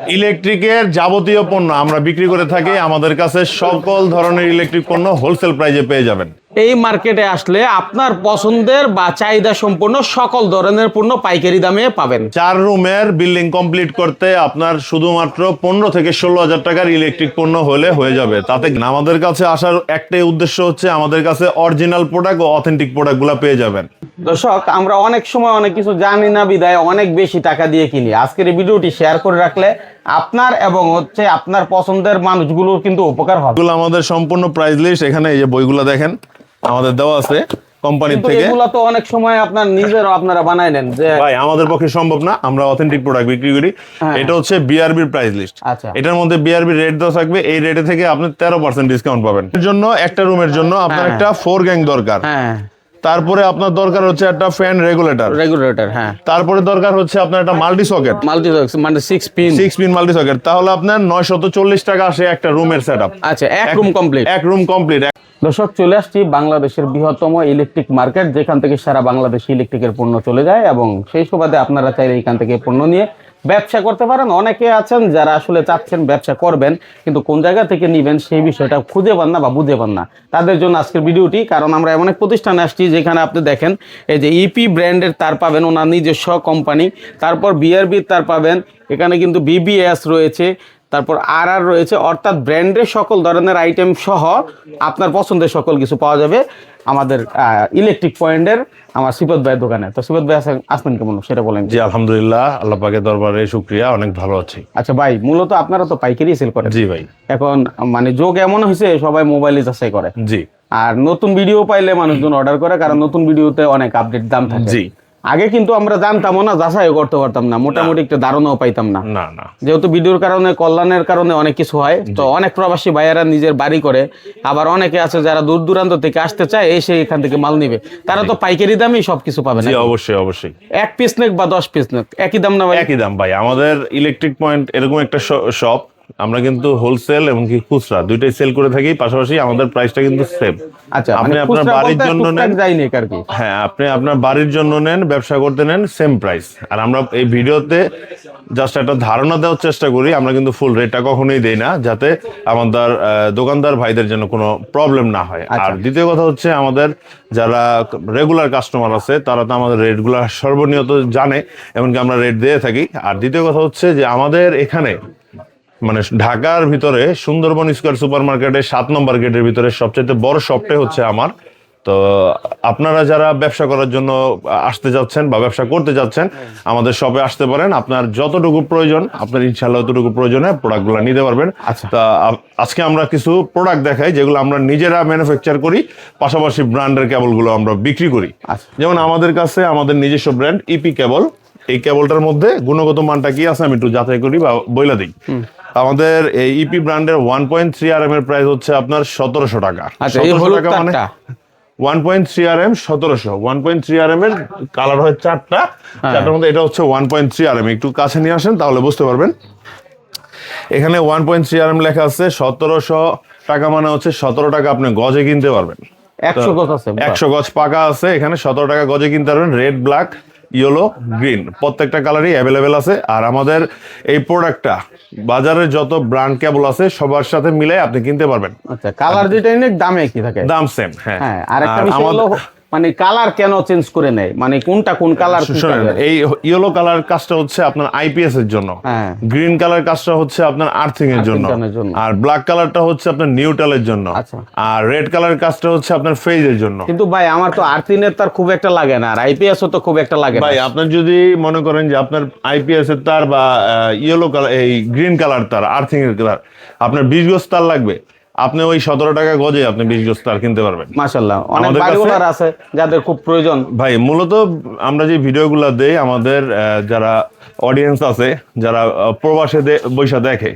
ইলেকট্রিকের যাবতীয় পণ্য আমরা বিক্রি করে থাকি, আমাদের কাছে সকল ধরনের ইলেকট্রিক পণ্য হোলসেল প্রাইজে পেয়ে যাবেন। এই মার্কেটে আসলে আপনার পছন্দের বা চাহিদা সম্পূর্ণ সকল ধরনের পণ্য পাইকারি দামে পাবেন। চার রুমের বিল্ডিং কমপ্লিট করতে আপনার শুধুমাত্র পনেরো থেকে ষোলো হাজার টাকার ইলেকট্রিক পণ্য হলে হয়ে যাবে। তাতে আমাদের কাছে আসার একটাই উদ্দেশ্য হচ্ছে আমাদের কাছে অরিজিনাল প্রোডাক্ট ও অথেন্টিক প্রোডাক্টগুলো পেয়ে যাবেন। দর্শক আমরা অনেক সময় অনেক কিছু জানি না বিদায় অনেক বেশি টাকা দিয়ে কিনি। আজকের এই ভিডিওটি শেয়ার করে রাখলে আপনার এবং হচ্ছে আপনার পছন্দের মানুষগুলোর কিন্তু উপকার হবে। আমাদের সম্পূর্ণ প্রাইস লিস্ট এখানে এই যে বইগুলো দেখেন। আমাদের দেওয়া আছে কোম্পানির থেকে এগুলো তো অনেক সময় আপনার নিজের আপনারা বানাই নেন যে ভাই আমাদের পক্ষে সম্ভব না আমরা অথেন্টিক প্রোডাক্ট বিক্রি করি হ্যাঁ। এটা হচ্ছে বিআরবি প্রাইস লিস্ট আচ্ছা। এটার মধ্যে বিআরবি রেট দেওয়া থাকবে এই রেটে থেকে আপনি তেরো পার্সেন্ট ডিসকাউন্ট পাবেন এর জন্য একটা রুমের জন্য আপনার হ্যাঁ। একটা ফোর গ্যাং দরকার হ্যাঁ তারপরে আপনার দরকার হচ্ছে একটা ফ্যান রেগুলেটর রেগুলেটর হ্যাঁ। তারপরে দরকার হচ্ছে আপনার একটা মাল্টি সকেট মাল্টি সকেট মানে six pin six pin multi socket তাহলে আপনার নয়শত চল্লিশ টাকা আসে একটা রুমের সেটআপ আচ্ছা এক রুম কমপ্লিট এক রুম কমপ্লিট দর্শক চলে আসছি বাংলাদেশের বৃহত্তম ইলেকট্রিক মার্কেট যেখান থেকে সারা বাংলাদেশে ইলেকট্রিকের পণ্য চলে যায় এবং সেই সুবাদে আপনারা চাইলে এখান থেকে পণ্য নিয়ে ব্যবসা করতে পারেন। অনেকে আছেন যারা আসলে চাচ্ছেন ব্যবসা করবেন, কিন্তু কোন জায়গা থেকে নেবেন সেই বিষয়টা খুঁজে পান না বা বুঝে পান না। তাদের জন্য আজকের ভিডিওটি, কারণ আমরা এমন এক প্রতিষ্ঠানে আসছি যেখানে আপনি দেখেন, এই যে ইপি ব্র্যান্ডের তার পাবেন, ওনার নিজস্ব কোম্পানি, তারপর বিআরবির তার পাবেন, এখানে কিন্তু বিবিএস রয়েছে, তারপর আর আর রয়েছে, অর্থাৎ ব্র্যান্ডের সকল ধরনের আইটেম সহ আপনার পছন্দের সকল কিছু পাওয়া যাবে। আমাদের ইলেকট্রিক পয়েন্টের আমার সুপত ভাইয়ের দোকানে। তো সুপত ভাই আছেন- আসবেন কেমন? সেটা বলেন। জি আলহামদুলিল্লাহ আল্লাহ পাকের দরবারে শুক্রিয়া অনেক ভালো আছি। আচ্ছা ভাই মূলত আপনারা তো পাইকারি সেল করেন। জি ভাই। এখন মানে যোগ এমন হয়েছে সবাই মোবাইলে যাচাই করে। জি। আর নতুন ভিডিও পাইলে মানুষজন অর্ডার করে কারণ নতুন ভিডিওতে অনেক আপডেট দাম থাকে। জি। আগে কিন্তু আমরা জানতামও না যাচাইও করতে পারতাম না মোটামুটি একটা ধারণাও পাইতাম না। যেহেতু ভিডিওর কারণে কল্যাণের কারণে অনেক কিছু হয় তো অনেক প্রবাসী ভাইয়েরা নিজের বাড়ি করে আবার অনেকে আছে যারা দূর দূরান্ত থেকে আসতে চায় এসে এখান থেকে মাল নিবে। তারা তো পাইকারি দামেই সবকিছু পাবে না অবশ্যই অবশ্যই। এক পিস নেক বা দশ পিস নেক একই দাম না ভাই? একই দাম ভাই আমাদের ইলেকট্রিক পয়েন্ট এরকম একটা শপ আমরা কিন্তু হোলসেল এবং কি খুচরা দুইটাই সেল করে থাকি পাশাপাশি আমাদের প্রাইসটা কিন্তু সেম আচ্ছা আপনি মানে আপনার বাড়ির জন্য নেন হ্যাঁ আপনি আপনার বাড়ির জন্য নেন ব্যবসা করতে নেন সেম প্রাইস আর আমরা এই ভিডিওতে জাস্ট একটা ধারণা দেওয়ার চেষ্টা করি আমরা কিন্তু ফুল রেটটা কখনোই দেই না যাতে আমাদের দোকানদার ভাইদের জন্য কোনো প্রবলেম না হয়। আচ্ছা। আর দ্বিতীয় কথা হচ্ছে আমাদের যারা রেগুলার কাস্টমার আছে তারা তো আমাদের রেটগুলো সর্বনিয়ত জানে এমনকি আমরা রেট দিয়ে থাকি। আর দ্বিতীয় কথা হচ্ছে যে আমাদের এখানে মানে ঢাকার ভিতরে সুন্দরবন স্কোয়ার সুপার মার্কেটের সাত নম্বর গেটের ভিতরে সবচেয়ে বড় শপটাই হচ্ছে আমার। তো আপনারা যারা ব্যবসা করার জন্য আসতে যাচ্ছেন বা ব্যবসা করতে যাচ্ছেন আমাদের শপে আসতে পারেন। আপনার যতটুকু প্রয়োজন আপনার ইনশাল্লাহ ততটুকু প্রয়োজনে প্রোডাক্টগুলো নিতে পারবেন। আচ্ছা। তা আজকে আমরা কিছু প্রোডাক্ট দেখাই যেগুলো আমরা নিজেরা ম্যানুফ্যাকচার করি পাশাপাশি ব্র্যান্ডের কেবলগুলো আমরা বিক্রি করি। আচ্ছা। যেমন আমাদের কাছে আমাদের নিজস্ব ব্র্যান্ড ইপি কেবল এই কেবলটার মধ্যে গুণগত মানটা কি আছে আমি একটু যাচাই করি বা বইলা দিই। আমাদের এই ইপি ব্র্যান্ডের one point three R M এর প্রাইস হচ্ছে আপনার সতেরোশো টাকা। আচ্ছা এই 1700 হলুদ টাকা মানে one point three R M সতেরোশো। One point three R M এর কালার হয় চারটা। হ্যাঁ। চারটার মধ্যে এটা হচ্ছে one point three R M একটু কাছে নিয়ে আসেন তাহলে বুঝতে পারবেন। এখানে one point three R M লেখা আছে সতেরোশো টাকা মানে হচ্ছে সতেরো টাকা আপনি গজে কিনতে পারবেন। একশো গজ আছে একশো গজ পাকা আছে এখানে সতেরো টাকা গজে কিনতে পারবেন। Red black yellow green. প্রত্যেকটা কালারই অ্যাভেলেবেল আছে। আর আমাদের এই প্রোডাক্টটা বাজারের যত ব্র্যান্ড কেবল আছে সবার সাথে মিলে আপনি কিনতে পারবেন। আচ্ছা কালার যেটা এনে দামে কি থাকে। দাম সেম হ্যাঁ। হ্যাঁ আর একটা বিষয় হলো মানে কালার কেন চেঞ্জ করে নেয়? মানে কোনটা কোন কালার এই ইয়েলো কালার কাজটা হচ্ছে আপনার আইপিএস এর জন্য। গ্রিন কালার কাজটা হচ্ছে আপনার আর্থিং এর জন্য। আর ব্ল্যাক কালারটা হচ্ছে আপনার নিউট্রালের জন্য। আচ্ছা। আর রেড কালার কাজটা হচ্ছে আপনার ফেজের জন্য। কিন্তু ভাই আমার তো আর্থিং এর তার খুব একটা লাগে না আর আইপিএস তো খুব একটা লাগে ভাই আপনার যদি মনে করেন যে আপনার আইপিএস এর তার বা ইয়েলো কালার এই গ্রিন কালার তার আর্থিং এর কালার আপনার বিশ গজ তার লাগবে। আপনি ওই সতেরো টাকা গজে আপনি বিশ গজ তার কিনতে পারবেন। মাশাল্লাহ অনেক আমাদের বাড়ি আছে যাদের খুব প্রয়োজন। ভাই মূলত আমরা যে ভিডিওগুলো দেই আমাদের যারা অডিয়েন্স আছে যারা প্রবাসে বৈশা দেখে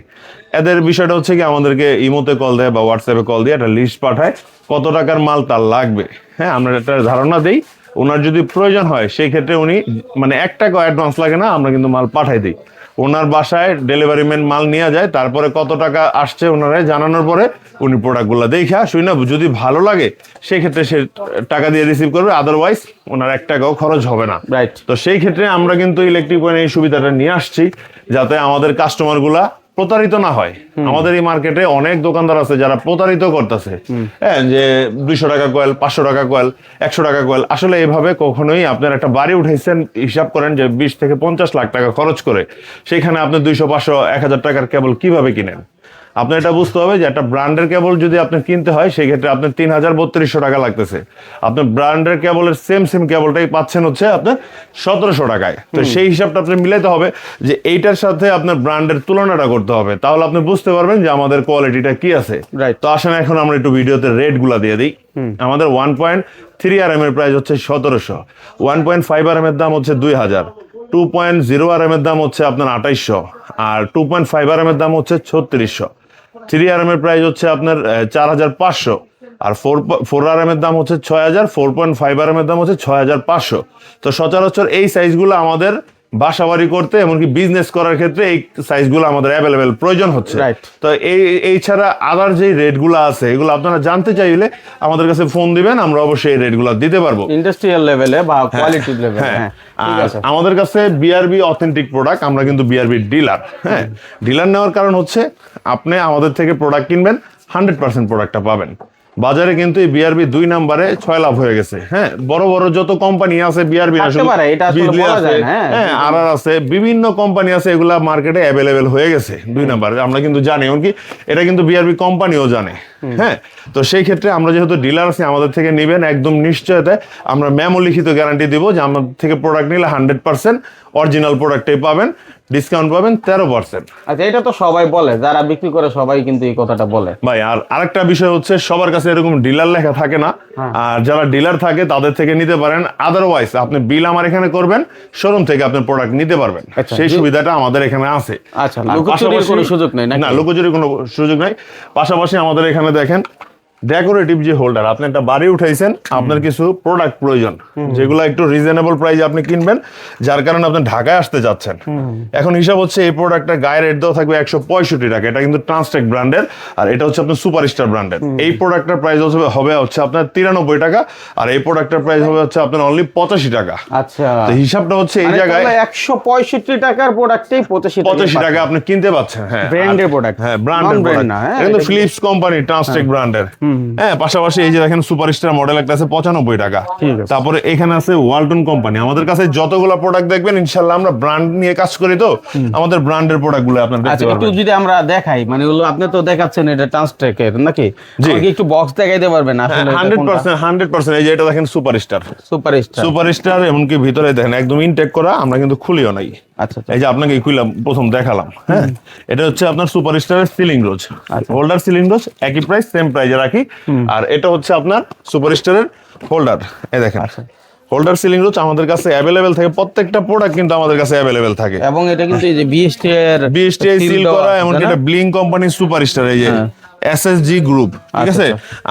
এদের বিষয়টা হচ্ছে কি আমাদেরকে ইমোতে কল দেয় বা হোয়াটসঅ্যাপে কল দিয়ে একটা লিস্ট পাঠায় কত টাকার মাল তার লাগবে। হ্যাঁ আমরা একটা ধারণা দেই ওনার যদি প্রয়োজন হয় সেই ক্ষেত্রে উনি মানে এক টাকা অ্যাডভান্স লাগে না আমরা কিন্তু মাল পাঠাই দিই। ওনার বাসায় ডেলিভারি ম্যান মাল নিয়ে যায় তারপরে কত টাকা আসছে ওনারা জানানোর পরে উনি প্রোডাক্টগুলো দেখা শুই না যদি ভালো লাগে সেক্ষেত্রে সে টাকা দিয়ে রিসিভ করবে আদারওয়াইজ ওনার এক টাকাও খরচ হবে না। রাইট তো সেই ক্ষেত্রে আমরা কিন্তু ইলেকট্রিক পয়েন্ট এই সুবিধাটা নিয়ে আসছি যাতে আমাদের কাস্টমারগুলা প্রতারিত না হয়। আমাদের এই মার্কেটে অনেক দোকানদার আছে যারা প্রতারিত করতেছে। হ্যাঁ যে দুইশো টাকা কয়েল পাঁচশো টাকা কয়েল একশো টাকা কয়েল আসলে এভাবে কখনোই আপনার একটা বাড়ি উঠাইছেন হিসাব করেন যে বিশ থেকে পঞ্চাশ লাখ টাকা খরচ করে সেখানে আপনি দুইশো পাঁচশো এক হাজার টাকার কেবল কীভাবে কিনেন? আপনার এটা বুঝতে হবে যে একটা ব্র্যান্ডের কেবল যদি আপনার কিনতে হয় সেক্ষেত্রে আপনার তিন হাজার বত্রিশশো টাকা লাগতেছে। আপনার ব্র্যান্ডের কেবলের সেম সেম কেবলটাই পাচ্ছেন হচ্ছে আপনার সতেরোশো টাকায়। তো সেই হিসাবটা আপনার মিলাইতে হবে যে এইটার সাথে আপনার ব্র্যান্ডের তুলনাটা করতে হবে। তাহলে আপনি বুঝতে পারবেন যে আমাদের কোয়ালিটিটা কি আছে। Right. তো আসেন এখন আমরা একটু ভিডিওতে রেটগুলা দিয়ে দিই। আমাদের one point three R M এর প্রাইস হচ্ছে সতেরোশো। One point five R M এর দাম হচ্ছে দুই হাজার। Two point zero R M এর দাম হচ্ছে আপনার আঠাইশশো। আর two point five R M এর দাম হচ্ছে ছত্রিশশো। থ্রি আর এর প্রাইস হচ্ছে আপনার চার হাজার পাঁচশো। আর ফোর ফোর আর এর দাম হচ্ছে ছয় হাজার ফোর পয়েন্ট ফাইভ আর এর দাম হচ্ছে ছয় হাজার পাঁচশো। তো সচরাচর এই সাইজগুলো আমাদের বাসাবাড়ি করতে এমনকি বিজনেস করার ক্ষেত্রে এই সাইজগুলো আমাদের অ্যাভেলেবেল প্রয়োজন হচ্ছে। তো এই এই ছাড়া আদার যে রেটগুলো আছে এগুলো আপনারা জানতে চাইলে আমাদের কাছে ফোন দিবেন আমরা অবশ্যই এই রেটগুলো দিতে পারব। ইন্ডাস্ট্রিয়াল লেভেলে বা কোয়ালিটি লেভেলে হ্যাঁ হ্যাঁ। আর আছে। আমাদের কাছে বিআরবি অথেন্টিক প্রোডাক্ট আমরা কিন্তু বিআরবি ডিলার হ্যাঁ। ডিলার নেওয়ার কারণ হচ্ছে আপনি আমাদের থেকে প্রোডাক্ট কিনবেন হান্ড্রেড পার্সেন্ট প্রোডাক্টটা পাবেন। বাজারে কিন্তু এই বিআরবি দুই নাম্বারে ছয় লাভ হয়ে গেছে। হ্যাঁ বড় বড় যত কোম্পানি আছে বিআরবি হ্যাঁ। হ্যাঁ আর আর আছে বিভিন্ন কোম্পানি আছে এগুলা মার্কেটে অ্যাভেলেবেল হয়ে গেছে দুই নাম্বারে। আমরা কিন্তু জানি এমনকি এটা কিন্তু বিআরবি কোম্পানিও জানে হ্যাঁ। তো সেই ক্ষেত্রে আমরা যেহেতু ডিলার আছি আমাদের থেকে নিবেন একদম নিশ্চয়তায় আমরা ম্যামো লিখিত গ্যারান্টি দিব যে আমাদের থেকে প্রোডাক্ট নিলে হান্ড্রেড পার্সেন্ট অরিজিনাল প্রোডাক্টে পাবেন ডিসকাউন্ট পাবেন তেরো পার্সেন্ট আচ্ছা এটা তো সবাই বলে যারা বিক্রি করে সবাই কিন্তু এই কথাটা বলে। ভাই আর আরেকটা বিষয় হচ্ছে সবার কাছে এরকম ডিলার লেখা থাকে না। হ্যাঁ। আর যারা ডিলার থাকে তাদের থেকে নিতে পারেন। আদারওয়াইজ আপনি বিল আমার এখানে করবেন শোরুম থেকে আপনি প্রোডাক্ট নিতে পারবেন। আচ্ছা, সেই সুবিধাটা আমাদের এখানে আছে। আচ্ছা, লুকোচুরির কোনো সুযোগ নেই? না লুকোচুরির কোনো সুযোগ নাই। পাশাপাশি আমাদের এখানে দেখেন ডেকোরেটিভ যে হোল্ডার আপনি একটা বাড়ি উঠাইছেন আপনার কিছু প্রোডাক্ট প্রয়োজন যেগুলো একটু রিজনেবল প্রাইসে আপনি কিনবেন যার কারণে আপনি ঢাকায় আসতে যাচ্ছেন এখন হিসাব হচ্ছে এই প্রোডাক্টের গায়ে রেট দেওয়া থাকবে একশো পঁয়ষট্টি টাকা এটা কিন্তু ট্রান্সটেক ব্র্যান্ডের আর এটা হচ্ছে আপনার সুপারস্টার ব্র্যান্ডের এই প্রোডাক্টের প্রাইস হবে হবে হচ্ছে আপনার তিরানব্বই টাকা আর এই প্রোডাক্টের প্রাইস হবে হচ্ছে আপনার অনলি পঁচাশি টাকা। আচ্ছা। তো হিসাবটা হচ্ছে এই জায়গায় একশো পঁয়ষট্টি টাকার প্রোডাক্টেই পঁচাশি পঁচাশি টাকা আপনি কিনতে পাচ্ছেন হ্যাঁ। আর- product, হ্যাঁ ব্র্যান্ডের প্রোডাক্ট না, হ্যাঁ, কিন্তু ফিলিপস কোম্পানি ট্রান্সটেক ব্র্যান্ডের হ্যাঁ পাশাপাশি এই যে দেখেন সুপারস্টার মডেল একটা আছে পঁচানব্বই টাকা। তারপরে এখানে আছে ওয়ালটন কোম্পানি আমাদের কাছে যতগুলো প্রোডাক্ট দেখবেন ইনশাল্লাহ আমরা ব্র্যান্ড নিয়ে কাজ করি তো আমাদের ব্র্যান্ডের প্রোডাক্টগুলো আপনার আচ্ছা একটু যদি আমরা দেখাই মানে হলো আপনি তো দেখাচ্ছেন এটা ট্রান্সটেকের নাকি। আমাকে একটু বক্স দেখাইতে পারবেন আসলে হান্ড্রেড পার্সেন্ট হান্ড্রেড পার্সেন্ট এই যে এটা দেখেন সুপারস্টার সুপার স্টার সুপারস্টার এমনকি ভিতরে দেখেন একদম ইনটেক করা আমরা কিন্তু খুলিও নাই। এই যে আপনাকে খুললাম প্রথম দেখালাম হ্যাঁ? এটা হচ্ছে আপনার সুপার স্টারের ceiling rose holder ceiling rose একই প্রাইস সেম প্রাইজে রাখি। আর এটা হচ্ছে আপনার সুপার স্টারের হোল্ডার এই দেখেন। হোল্ডার সিলিং রোজ আমাদের কাছে অ্যাভেলেবেল থাকে প্রত্যেকটা প্রোডাক্ট কিন্তু আমাদের কাছে অ্যাভেলেবেল থাকে। এবং এটা কিন্তু এই যে বিএসটি এর seal সিল করা এমনকি এটা ব্লিং কোম্পানি সুপার স্টার এই যে হ্যাঁ। এসএসজি গ্রুপ ঠিক আচ্ছা, আছে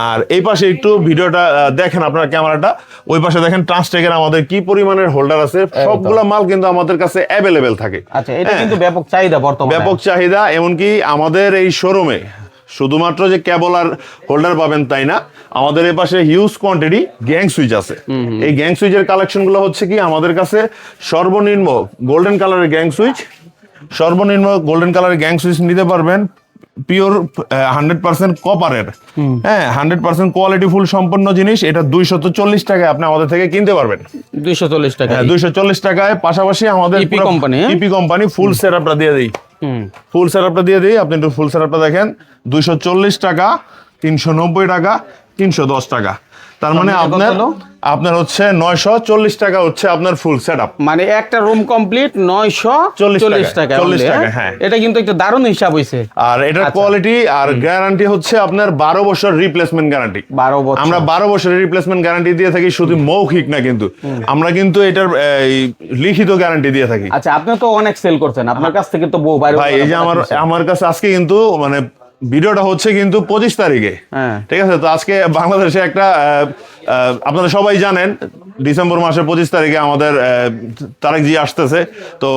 আর এই পাশে একটু ভিডিওটা দেখেন আপনার ক্যামেরাটা। ওই পাশে দেখেন ট্রান্সটেকের আমাদের কি পরিমাণের হোল্ডার আছে? সবগুলা মাল কিন্তু আমাদের কাছে অ্যাভেলেবেল থাকে। আচ্ছা এটা কিন্তু ব্যাপক চাহিদা বর্তমানে। হ্যাঁ। ব্যাপক চাহিদা এমনকি আমাদের এই শোরুমে শুধুমাত্র যে কেবল আর হোল্ডার পাবেন তাই না আমাদের এই পাশে হিউজ কোয়ান্টিটি গ্যাং সুইচ আছে। এই গ্যাং সুইচের কালেকশনগুলো হচ্ছে কি আমাদের কাছে সর্বনিম্ন গোল্ডেন কালারের গ্যাং সুইচ সর্বনিম্ন গোল্ডেন কালারের গ্যাং সুইচ নিতে পারবেন পিওর হান্ড্রেড পার্সেন্ট কপারের হ্যাঁ হান্ড্রেড পার্সেন্ট কোয়ালিটি ফুল সম্পন্ন জিনিস এটা দুইশত চল্লিশ টাকায় আপনি আমাদের থেকে কিনতে পারবেন। দুইশো চল্লিশ টাকা হ্যাঁ দুইশো চল্লিশ টাকায় পাশাপাশি আমাদের ইপি হ্যাঁ? ইপি কোম্পানি ফুল সেটআপটা দিয়ে দিই। ফুল সেটআপটা দিয়ে দিই আপনি একটু ফুল সেটআপটা দেখেন। দুইশো চল্লিশ টাকা তিনশো নব্বই টাকা তিনশো দশ টাকা। তার মানে আপনার আপনার হচ্ছে নয়শো চল্লিশ টাকা হচ্ছে আপনার ফুল সেট আপ মানে একটা রুম কমপ্লিট নয়শো 40 চল্লিশ টাকা চল্লিশ টাকা, হ্যাঁ? হ্যাঁ। এটা কিন্তু একটা দারুণ হিসাব হয়েছে আর এটার আচ্ছা। কোয়ালিটি আর গ্যারান্টি হচ্ছে আপনার বারো বছর রিপ্লেসমেন্ট গ্যারান্টি বারো বছর। আমরা বারো বছরের রিপ্লেসমেন্ট গ্যারান্টি দিয়ে থাকি শুধু মৌখিক না কিন্তু। আমরা কিন্তু এটার লিখিত গ্যারান্টি দিয়ে থাকি। আচ্ছা আপনি তো অনেক সেল করছেন। আপনার কাছ থেকে তো বউ ভাই এই যে আমার আমার কাছে আজকে কিন্তু মানে ভিডিওটা হচ্ছে কিন্তু পঁচিশ তারিখে। হ্যাঁ। ঠিক আছে? তো আজকে বাংলাদেশে একটা আপনারা সবাই জানেন ডিসেম্বর মাসের পঁচিশ তারিখে আমাদের তারেক জি আসতেছে। তো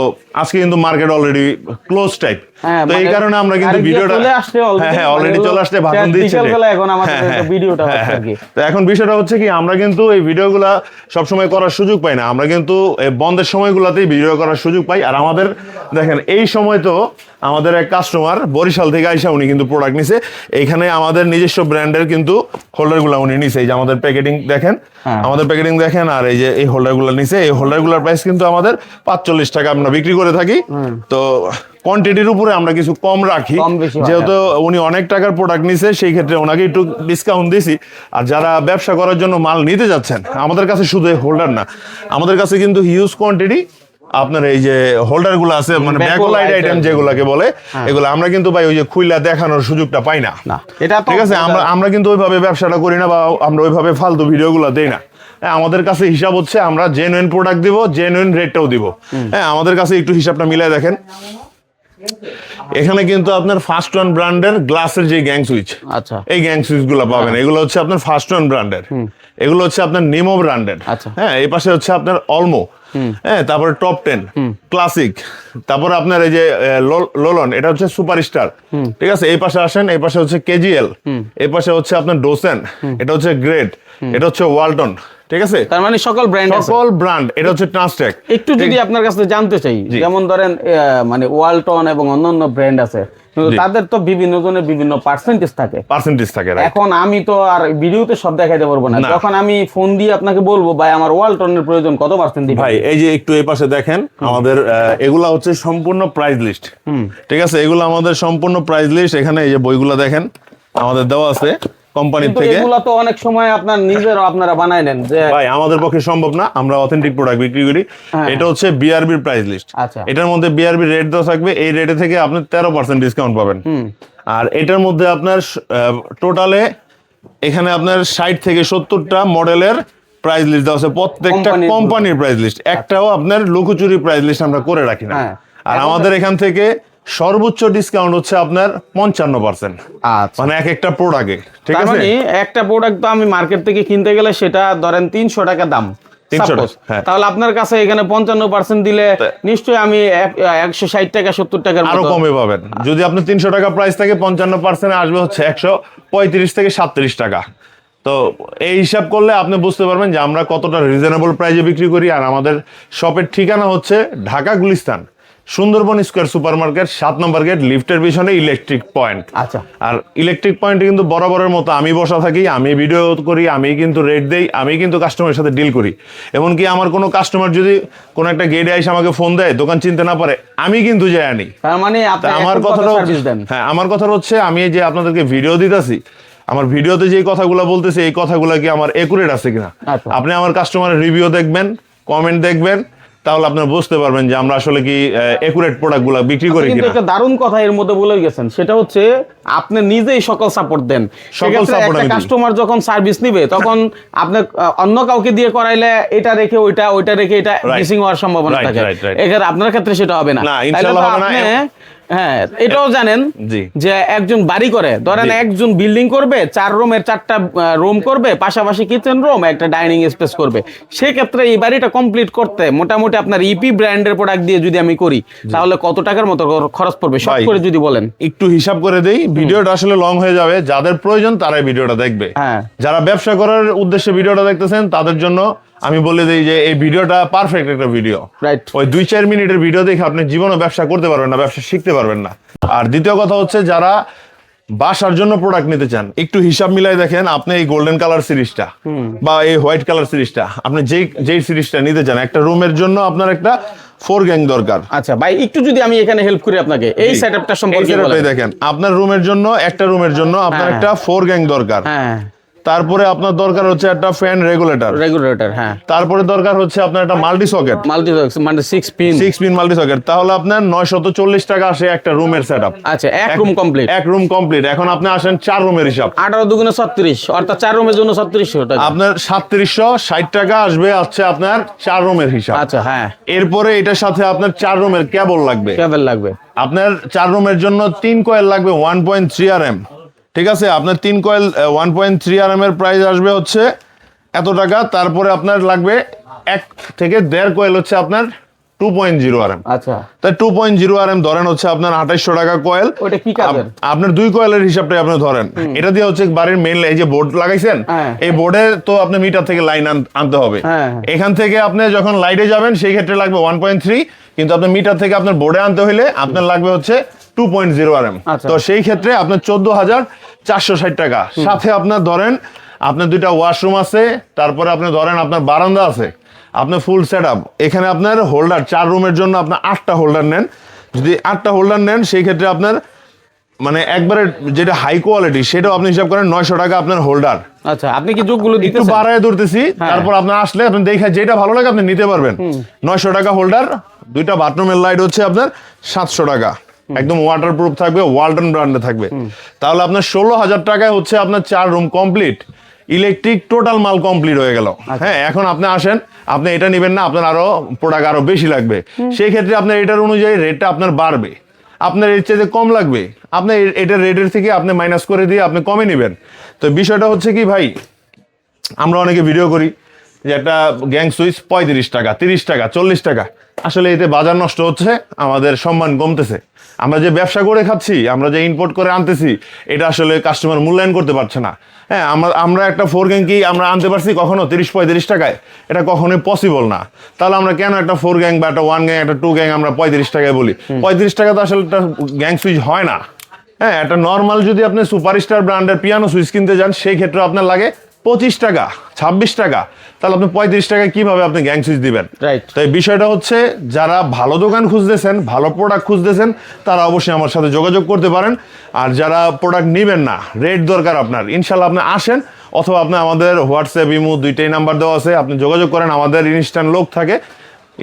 আজকে কিন্তু মার্কেট অলরেডি ক্লোজ টাইপ তো এই মানে কারণে আমরা কিন্তু ভিডিওটা চলে আসছে হ্যাঁ হ্যাঁ মানে অলরেডি চলে আসছে ভাষণ দিচ্ছে এখন আমাদের হ্যাঁ, হ্যাঁ, ভিডিওটা হ্যাঁ। হ্যাঁ। তো এখন বিষয়টা হচ্ছে কি আমরা কিন্তু এই ভিডিওগুলা সবসময় করার সুযোগ পাই না। আমরা কিন্তু এই বন্ধের সময়গুলোতেই ভিডিও করার সুযোগ পাই। আর আমাদের দেখেন এই সময় তো আমাদের এক কাস্টমার বরিশাল থেকে আইসা উনি কিন্তু প্রোডাক্ট নিছে। এইখানে আমাদের নিজস্ব ব্র্যান্ডের কিন্তু হোল্ডারগুলো উনি নিছে। এই যে আমাদের প্যাকেটিং দেখেন হ্যাঁ। আমাদের প্যাকেটিং দেখেন আর এই যে এই হোল্ডারগুলো নিছে। এই হোল্ডারগুলোর প্রাইস কিন্তু আমাদের পাঁচচল্লিশ টাকা আমরা বিক্রি করে থাকি। তো কোয়ান্টিটির উপরে আমরা কিছু কম রাখি। বেশি হয়। যেহেতু উনি অনেক টাকার প্রোডাক্ট নিছে সেই ক্ষেত্রে ওনাকে একটু ডিসকাউন্ট দিছি। আর যারা ব্যবসা করার জন্য মাল নিতে যাচ্ছেন আমাদের কাছে শুধু হোল্ডার না আমাদের কাছে কিন্তু হিউজ কোয়ান্টিটি আপনার এই যে হোল্ডারগুলো আছে মানে ব্যাকলাইট আইটেম যেগুলোকে বলে এগুলো আমরা কিন্তু ভাই ওই যে খুইলা দেখানোর সুযোগটা পাই না। না এটা ঠিক আছে? আমরা আমরা কিন্তু ওইভাবে ব্যবসাটা করি না বা আমরা ওইভাবে ফালতু ভিডিওগুলো দেই না। হ্যাঁ, আমাদের কাছে হিসাব হচ্ছে আমরা জেনুইন প্রোডাক্ট দিব জেনুইন রেটটাও দিব। হ্যাঁ আমাদের কাছে একটু হিসাবটা মিলাই দেখেন। এখানে কিন্তু আপনার ফার্স্ট ওয়ান ব্র্যান্ডের গ্লাসের যে গ্যাং সুইচ আচ্ছা। এই গ্যাং সুইচগুলো পাবেন এগুলো হচ্ছে আপনার ফার্স্ট ওয়ান ব্র্যান্ডের এগুলো হচ্ছে আপনার নিমো ব্র্যান্ডের আচ্ছা। হ্যাঁ এই পাশে হচ্ছে আপনার অলমো হ্যাঁ তারপরে টপ টেন ক্লাসিক তারপরে আপনার এই যে লোলন এটা হচ্ছে সুপার স্টার ঠিক আছে? এই পাশে আসেন এই পাশে হচ্ছে কেজিএল এই পাশে হচ্ছে আপনার ডোসেন এটা হচ্ছে গ্রেট এটা হচ্ছে ওয়ালটন ঠিক আছে? তার মানে সকল ব্র্যান্ড সকল ব্র্যান্ড এটা হচ্ছে ট্রান্সটেক একটু যদি আপনার কাছে জানতে চাই। যেমন ধরেন মানে ওয়ালটন এবং অন্যান্য ব্র্যান্ড আছে তাদের তো বিভিন্ন জনের বিভিন্ন পার্সেন্টেজ থাকে। পার্সেন্টেজ থাকে এখন আমি তো আর ভিডিওতে সব দেখাইতে পারব না। যখন আমি ফোন দিয়ে আপনাকে বলব ভাই আমার ওয়ালটনের প্রয়োজন কত পার্সেন্ট দিবেন? ভাই এই যে একটু এই পাশে দেখেন আমাদের এগুলা হচ্ছে সম্পূর্ণ প্রাইস লিস্ট ঠিক আছে? এগুলো আমাদের সম্পূর্ণ প্রাইস লিস্ট এখানে এই যে বইগুলো দেখেন আমাদের দেওয়া আছে। কোম্পানির কিন্তু থেকে। এগুলো তো অনেক সময় আপনার নিজেরও আপনারা বানাই নেন যে ভাই আমাদের পক্ষে সম্ভব না আমরা অথেন্টিক প্রোডাক্ট বিক্রি করি। হ্যাঁ। এটা হচ্ছে বিআরবির প্রাইস লিস্ট আচ্ছা। এটার মধ্যে বিআরবি রেট দেওয়া থাকবে এই রেটে থেকে আপনি তেরো পার্সেন্ট ডিসকাউন্ট পাবেন। আর এটার মধ্যে আপনার টোটালে এখানে আপনার ষাট থেকে সত্তরটা মডেলের প্রাইস লিস্ট দেওয়া আছে। প্রত্যেকটা কোম্পানির- কোম্পানির প্রাইস লিস্ট একটাও আপনার লুকোচুরি প্রাইস লিস্ট আমরা করে রাখি না। হ্যাঁ। আর আমাদের এখান থেকে সর্বোচ্চ ডিসকাউন্ট হচ্ছে আপনার পঞ্চান্ন পার্সেন্ট আচ্ছা। মানে এক একটা প্রোডাক্টে ঠিক আছে? মানে একটা প্রোডাক্ট তো আমি মার্কেট থেকে কিনতে গেলে সেটা ধরেন তিনশো টাকা দাম। 300 Suppose। টাকা, হ্যাঁ। তাহলে আপনার কাছে এখানে পঞ্চান্ন পার্সেন্ট দিলে নিশ্চয়ই আমি একশো ষাট টাকা সত্তর টাকার আরও কমে পাবেন। যদি আপনি তিনশো টাকা প্রাইস থাকে পঞ্চান্ন পার্সেন্ট আসবে হচ্ছে একশো পঁয়ত্রিশ থেকে সাতত্রিশ টাকা। তো এই হিসাব করলে আপনি বুঝতে পারবেন যে আমরা কতটা রিজনেবল প্রাইসে বিক্রি করি। আর আমাদের শপের ঠিকানা হচ্ছে Dhaka Gulistan. Sundarban square super market সাত নম্বর গেট লিফটের পিছনে ইলেকট্রিক পয়েন্ট আচ্ছা। আর ইলেকট্রিক পয়েন্টে কিন্তু বরাবরের মতো আমি বসা থাকি আমি ভিডিও করি আমি কিন্তু রেট দেই আমি কিন্তু কাস্টমারের সাথে ডিল করি। এমনকি আমার কোনো কাস্টমার যদি কোনো একটা গেটে এসে আমাকে ফোন দেয় দোকান চিনতে না পারে আমি কিন্তু যাই আনি। তার মানে আমার কথাটা হ্যাঁ আমার কথা হচ্ছে আমি যে আপনাদেরকে ভিডিও দিতেছি আমার ভিডিওতে যে কথাগুলো বলতেছি এই কথাগুলো কি আমার একুরেট আছে কিনা? আচ্ছা। আপনি আমার কাস্টমারের রিভিউ দেখবেন কমেন্ট দেখবেন তাহলে আপনারা বুঝতে পারবেন যে আমরা আসলে কি একুরেট প্রোডাক্টগুলো বিক্রি করি কিন্তু কিনা একটা দারুণ কথা এর মধ্যে বলে গেছেন সেটা হচ্ছে আপনি নিজেই সকল সাপোর্ট দেন সকল সাপোর্ট আমি কাস্টমার যখন সার্ভিস নিবে তখন আপনি অন্য কাউকে দিয়ে করাইলে এটা রেখে ওইটা ওইটা রেখে এটা. মিসিং হওয়ার সম্ভাবনা থাকে right. আপনার ক্ষেত্রে সেটা হবে না না, ইনশাআল্লাহ হবে না। হ্যাঁ এটাও জানেন যে একজন বাড়ি করে ধরেন একজন বিল্ডিং করবে চার রুমের চারটা রুম করবে পাশাপাশি কিচেন রুম একটা ডাইনিং স্পেস করবে। সেক্ষেত্রে এই বাড়িটা কমপ্লিট করতে মোটামুটি আপনার ইপি ব্র্যান্ডের প্রোডাক্ট দিয়ে যদি আমি করি তাহলে কত টাকার মতো খরচ পড়বে? সব করে যদি বলেন। একটু হিসাব করে দেই ভিডিওটা আসলে লং হয়ে যাবে যাদের প্রয়োজন তারাই ভিডিওটা দেখবে। হ্যাঁ। যারা ব্যবসা করার উদ্দেশ্যে ভিডিওটা দেখতেছেন তাদের জন্য আমি বলে দিই যে এই ভিডিওটা পারফেক্ট একটা ভিডিও রাইট ওই দুই চার মিনিটের ভিডিও দেখে আপনি জীবনে ব্যবসা করতে পারবেন না ব্যবসা শিখতে পারবেন না। আর দ্বিতীয় কথা হচ্ছে যারা বাসার জন্য প্রোডাক্ট নিতে চান একটু হিসাব মিলাই দেখেন আপনি এই গোল্ডেন কালার সিরিজটা বা এই হোয়াইট কালার সিরিজটা আপনি যেই যেই সিরিজটা নিতে চান একটা রুমের জন্য আপনার একটা ফোর গ্যাং দরকার। আচ্ছা ভাই একটু যদি আমি এখানে হেল্প করি আপনাকে এই। সেটআপটা সম্পর্কে দেখেন আপনার রুমের জন্য একটা রুমের জন্য আপনার হ্যাঁ। একটা ফোর গ্যাং দরকার। হ্যাঁ। তারপরে আপনার দরকার হচ্ছে একটা ফ্যান রেগুলেটর রেগুলেটর হ্যাঁ। তারপরে দরকার হচ্ছে আপনার একটা মাল্টি সকেট মাল্টি সকেট মানে six pin six pin multi socket তাহলে আপনার নয়শত চল্লিশ টাকা আসে একটা রুমের সেট আচ্ছা এক রুম কমপ্লিট এক রুম কমপ্লিট এখন আপনি আসেন চার রুমের হিসাব। আঠারো দুগুণে ছত্রিশ অর্থাৎ চার রুমের জন্য ছত্রিশশো টাকা। আপনার সাতত্রিশশো ষাট টাকা আসবে হচ্ছে আপনার চার রুমের হিসাব। আচ্ছা হ্যাঁ। এরপরে এটার সাথে আপনার চার রুমের কেবল লাগবে। কেবল লাগবে। আপনার চার রুমের জন্য তিন কয়েল লাগবে one point three R M ঠিক আছে আপনার তিন coil one point three R M এর প্রাইস আসবে হচ্ছে এত টাকা তারপরে আপনার লাগবে এক থেকে দেড় কয়েল হচ্ছে আপনার two point zero R M আচ্ছা। তাই two point zero R M ধরেন হচ্ছে আপনার আঠাইশশো টাকা কয়েল ওইটা কি আপনার দুই কয়েলের হিসাবটাই আপনি ধরেন। এটা দিয়ে হচ্ছে বাড়ির মেইন এই যে বোর্ড লাগাইছেন হ্যাঁ। এই বোর্ডে তো আপনি মিটার থেকে লাইন আনতে হবে। হ্যাঁ। এখান থেকে আপনি যখন লাইটে যাবেন সেই ক্ষেত্রে লাগবে ওয়ান পয়েন্ট থ্রি কিন্তু আপনার মিটার থেকে আপনার বোর্ডে আনতে হলে আপনার লাগবে হচ্ছে two point zero R M. তো সেই ক্ষেত্রে আপনার চোদ্দ হাজার চারশো ষাট টাকা। সাথে আপনার ধরেন আপনার দুইটা ওয়াশরুম আছে তারপরে আপনি ধরেন আপনার বারান্দা আছে। আপনার ফুল সেট আপ এখানে আপনার হোল্ডার চার রুমের জন্য আপনার আটটা হোল্ডার নেন। যদি আটটা হোল্ডার নেন সেই ক্ষেত্রে আপনার মানে একবারে যেটা হাই কোয়ালিটি সেটাও আপনি হিসাব করেন নয়শো টাকা আপনার হোল্ডার আচ্ছা আপনি কি যোগগুলো একটু দিতেছেন? বাড়ায় ধরতেছি হ্যাঁ। তারপর আপনি আসলে আপনি দেখে যেটা ভালো লাগে আপনি নিতে পারবেন। নয়শো টাকা হোল্ডার দুইটা বাথরুমের লাইট হচ্ছে আপনার সাতশো টাকা। একদম ওয়াটার প্রুফ থাকবে ওয়ালটন ব্র্যান্ডে থাকবে। তাহলে আপনার ষোলো হাজার টাকায় হচ্ছে আপনার চার রুম কমপ্লিট ইলেকট্রিক টোটাল মাল কমপ্লিট হয়ে গেল। হ্যাঁ এখন আপনি আসেন আপনি এটা নেবেন না আপনার আরও প্রোডাক্ট আরও বেশি লাগবে। সেই ক্ষেত্রে আপনার এটার অনুযায়ী রেটটা আপনার বাড়বে। আপনার এর চেয়ে কম লাগবে। আপনি এটার রেটের থেকে আপনি মাইনাস করে দিয়ে আপনি কমে নেবেন। তো বিষয়টা হচ্ছে কি ভাই আমরা অনেকে ভিডিও করি যে একটা গ্যাং সুইচ পঁয়ত্রিশ টাকা তিরিশ টাকা চল্লিশ টাকা। আসলে এতে বাজার নষ্ট হচ্ছে আমাদের সম্মান কমতেছে। আমরা যে ব্যবসা করে খাচ্ছি আমরা যে ইম্পোর্ট করে আনতেছি এটা আসলে কাস্টমার মূল্যায়ন করতে পারছে না। হ্যাঁ আমরা আমরা একটা ফোর গ্যাং কি আমরা আনতে পারছি কখনো? তিরিশ পঁয়ত্রিশ টাকায়। এটা কখনোই পসিবল না। তাহলে আমরা কেন একটা ফোর গ্যাং বা একটা ওয়ান গ্যাং একটা টু গ্যাং আমরা পঁয়ত্রিশ টাকায় বলি? পঁয়ত্রিশ টাকা তো আসলে একটা গ্যাং সুইচ হয় না। হ্যাঁ একটা নর্মাল যদি আপনি সুপারস্টার ব্র্যান্ডের পিয়ানো সুইচ কিনতে যান সেই ক্ষেত্রে আপনার লাগে পঁচিশ টাকা ছাব্বিশ টাকা তাহলে আপনি পঁয়ত্রিশ টাকা কীভাবে আপনি গ্যাং সুইচ দিবেন? Right. তো এই বিষয়টা হচ্ছে যারা ভালো দোকান খুঁজতেছেন ভালো প্রোডাক্ট খুঁজতেছেন তারা অবশ্যই আমার সাথে যোগাযোগ করতে পারেন। আর যারা প্রোডাক্ট নেবেন না রেট দরকার আপনার। ইনশাল্লাহ আপনি আসেন অথবা আপনি আমাদের হোয়াটসঅ্যাপ ইমো দুইটাই নাম্বার দেওয়া আছে আপনি যোগাযোগ করেন আমাদের ইনস্ট্যান্ট লোক থাকে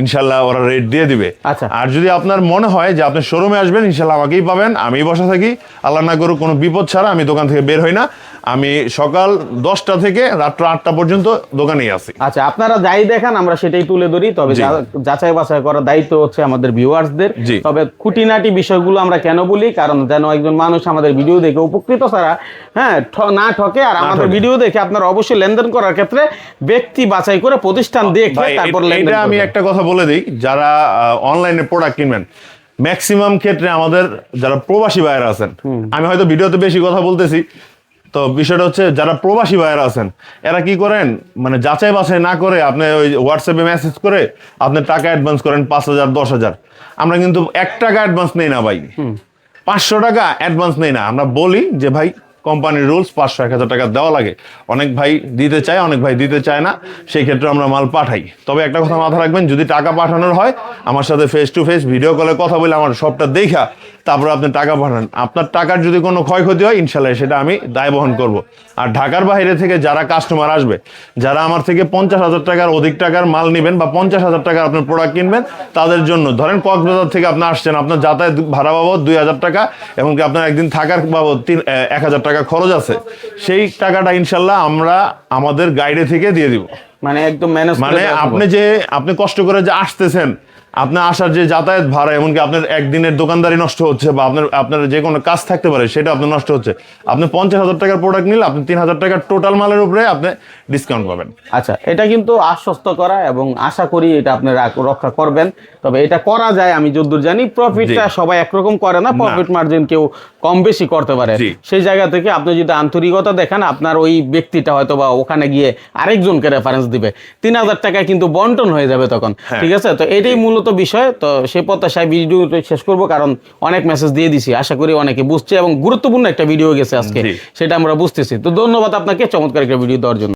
ইনশাল্লাহ ওরা রেট দিয়ে দিবে। আচ্ছা। আর যদি আপনার মনে হয় যে আপনি শোরুমে আসবেন ইনশাল্লাহ আমাকেই পাবেন আমি বসা থাকি আল্লাহ না করুক কোনো বিপদ ছাড়া আমি দোকান থেকে বের হই না। আমি সকাল দশটা থেকে রাত্র আটটা পর্যন্ত দোকানেই আছি। আচ্ছা আপনারা যাই দেখান আমরা সেটাই তুলে ধরি। তবে যাচাই বাছাই করার দায়িত্ব হচ্ছে আমাদের ভিউয়ার্সদের। তবে খুঁটিনাটি বিষয়গুলো আমরা কেন বলি? কারণ যেন একজন মানুষ আমাদের ভিডিও দেখে উপকৃত ছাড়া হ্যাঁ না ঠকে। আর আমাদের ভিডিও দেখে আপনারা অবশ্যই লেনদেন করার ক্ষেত্রে ব্যক্তি বাছাই করে প্রতিষ্ঠান দেখে তারপর লেনদেন এটা আমি একটা কথা বলে দিই যারা অনলাইনে প্রোডাক্ট কিনবেন ম্যাক্সিমাম ক্ষেত্রে আমাদের যারা প্রবাসী ভাইয়েরা আছেন আমি হয়তো ভিডিওতে বেশি কথা বলতেছি তো বিষয়টা হচ্ছে যারা প্রবাসী ভাইয়েরা আছেন এরা কি করেন? মানে যাচাই বাছাই না করে আপনি ওই হোয়াটসঅ্যাপে মেসেজ করে আপনি টাকা অ্যাডভান্স করেন পাঁচ হাজার দশ হাজার। আমরা কিন্তু এক টাকা অ্যাডভান্স নেই না ভাই। পাঁচশো টাকা অ্যাডভান্স নেই না। আমরা বলি যে ভাই কোম্পানির রুলস পাঁচশো এক হাজার টাকা দেওয়া লাগে। অনেক ভাই দিতে চায় অনেক ভাই দিতে চায় না। সেই ক্ষেত্রে আমরা মাল পাঠাই। তবে একটা কথা মাথা রাখবেন যদি টাকা পাঠানোর হয় আমার সাথে ফেস টু ফেস ভিডিও কলে কথা বলে আমার সবটা দেখা তারপর আপনি টাকা পাঠান। আপনার টাকার যদি কোনো ক্ষয়ক্ষতি হয় ইনশাল্লাহ সেটা আমি দায় বহন করব। আর ঢাকার বাইরে থেকে যারা কাস্টমার আসবে যারা আমার থেকে পঞ্চাশ হাজার টাকার অধিক টাকার মাল নেবেন বা পঞ্চাশ হাজার টাকার আপনার প্রোডাক্ট কিনবেন তাদের জন্য ধরেন কক্সবাজার থেকে আপনি আসছেন আপনার যাতায়াত ভাড়া বাবদ দুই হাজার টাকা এবং কি আপনার একদিন থাকার বাবদ তিন এক হাজার টাকা খরচ আছে। সেই টাকাটা ইনশাল্লাহ আমরা আমাদের গাইডে থেকে দিয়ে দিব। মানে একদম মানে আপনি যে আপনি কষ্ট করে যে আসতেছেন আপনার আসার যে যাতায়াত ভাড়া এমনকি আপনার একদিনের দোকানদারি নষ্ট হচ্ছে বা আপনার আপনার যে কোনো কাজ থাকতে পারে সেটা আপনার নষ্ট হচ্ছে। আপনি পঞ্চাশ হাজার টাকার প্রোডাক্ট নিলে আপনি তিন হাজার টাকার টোটাল মালের উপরে আপনি ডিসকাউন্ট পাবেন। আচ্ছা এটা কিন্তু আশ্বস্ত করা এবং আশা করি এটা আপনি রক্ষা করবেন। তবে এটা করা যায় আমি যদ্দূর জানি প্রফিটটা সবাই একরকম করে না প্রফিট মার্জিন কেউ কম বেশি করতে পারে। সেই জায়গা থেকে আপনি যদি আন্তরিকতা দেখান আপনার ওই ব্যক্তিটা হয়তো বা ওখানে গিয়ে আরেকজনকে রেফারেন্স দিবে। তিন হাজার টাকায় কিন্তু বন্টন হয়ে যাবে তখন হ্যাঁ। ঠিক আছে? তো এটাই মূলত বিষয় তো সে প্রত্যাশায় ভিডিও শেষ করব কারণ অনেক মেসেজ দিয়ে দিছি আশা করি অনেকে বুঝছে এবং গুরুত্বপূর্ণ একটা ভিডিও গেছে আজকে সেটা আমরা বুঝতেছি। তো ধন্যবাদ আপনাকে চমৎকার একটা ভিডিও দেওয়ার জন্য।